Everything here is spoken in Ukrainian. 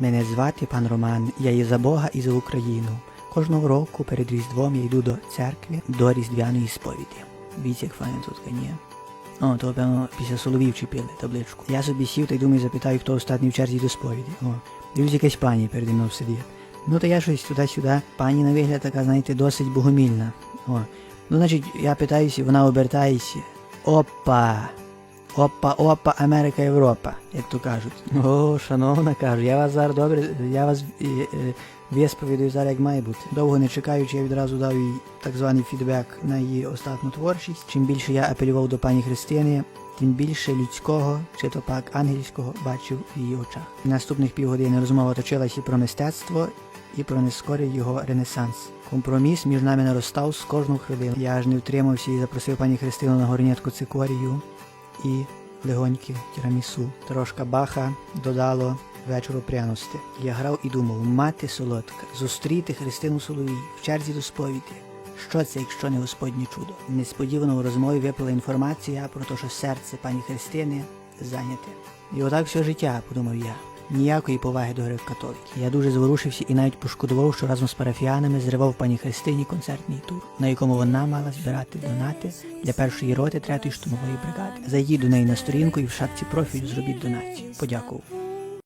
Мене звати пан Роман, я є за Бога і за Україну. Кожного року перед Різдвом я йду до церкви до Різдвяної сповіді. Дивіться, як файно тут є. О, то певно після Соловів чіпили табличку. Я собі сів та й думаю, запитаю, хто останній в черзі до сповіді. О, дивлюсь, якась пані переді мною сидить. Ну то я щось туди-сюди. Пані на вигляд така, знаєте, досить богомільна. О. Ну, значить, я питаюся, вона обертається. Опа! Опа, опа, Америка, Європа, як то кажуть. О, шановна кажу, я вас зараз добре, я вас висповідаю зараз, як має бути. Довго не чекаючи, я відразу дав їй так званий фідбек на її остатну творчість. Чим більше я апелював до пані Христини, тим більше людського чи то пак ангельського бачив в її очах. Наступних півгодини розмова точилася про мистецтво і про нескорий його ренесанс. Компроміс між нами наростав з кожну хвилину. Я аж не втримався і запросив пані Христину на горнятку цикорію і легоньке тірамісу. Трошка баха додало вечору пряності. Я грав і думав, мати солодка, зустріти Христину Соловій в черзі до сповіді. Що це, якщо не Господнє чудо? Несподівано у розмові випала інформація про те, що серце пані Христини зайняте. І отак все життя, подумав я. Ніякої поваги до греко-католиків. Я дуже зворушився і навіть пошкодував, що разом з парафіянами зривав пані Христині концертний тур, на якому вона мала збирати донати для першої роти третьої штурмової бригади. Зайдіть до неї на сторінку і в шапці профілю зробіть донацію. Подякував.